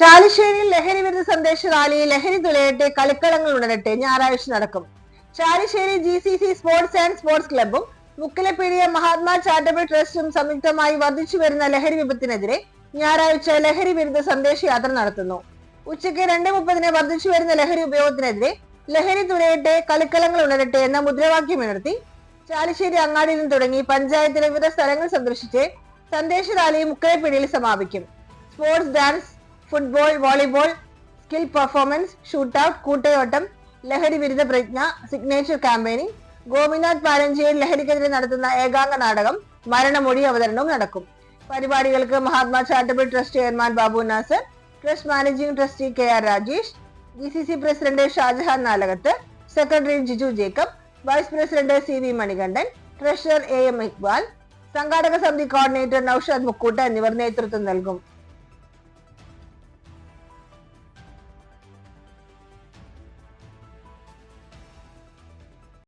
ചാലിശ്ശേരിയിൽ ലഹരി വിരുദ്ധ സന്ദേശ റാലി ലഹരി തുലയട്ടെ കളിക്കളങ്ങൾ ഉണരട്ടെ ഞായറാഴ്ച നടക്കും. Chalissery G C C sports and sports ക്ലബ്ബും Mukkilapeedika Mahatma charitable ട്രസ്റ്റും സംയുക്തമായി വർദ്ധിച്ചു വരുന്ന ലഹരി വിപത്തിനെതിരെ ഞായറാഴ്ച ലഹരി വിരുദ്ധ സന്ദേശയാത്ര നടത്തുന്നു. ഉച്ചയ്ക്ക് രണ്ട് മുപ്പതിന് വർദ്ധിച്ചു വരുന്ന ലഹരി ഉപയോഗത്തിനെതിരെ ലഹരി തുലയട്ടെ കളിക്കളങ്ങൾ ഉണരട്ടെ എന്ന മുദ്രാവാക്യം ഉയർത്തി ചാലിശ്ശേരി അങ്ങാടിയിൽ നിന്ന് തുടങ്ങി പഞ്ചായത്തിലെ വിവിധ സ്ഥലങ്ങൾ സന്ദർശിച്ച് സന്ദേശ റാലി മുക്കലപ്പീടിയിൽ സമാപിക്കും. Sports dance football volleyball skill performance shootout കൂട്ടയോട്ടം ലഹരി വിരുദ്ധ പ്രതിജ്ഞ സിഗ്നേച്ചർ ക്യാമ്പയിനിങ് ഗോപിനാഥ് പാലഞ്ചേരി ലഹരിക്കെതിരെ നടത്തുന്ന ഏകാംഗ നാടകം മരണമൊഴി അവതരണവും നടക്കും. പരിപാടികൾക്ക് Mahatma charitable trust chairman Babu Nasar trust managing trustee K R Rajesh D C C president Shajahan Nalakath secretary Jiju Jacob vice president C V Manikandan treasurer A M Iqbal സംഘാടക സമിതി കോർഡിനേറ്റർ നൌഷാദ് മുക്കൂട്ട് എന്നിവർ നേതൃത്വം നൽകും.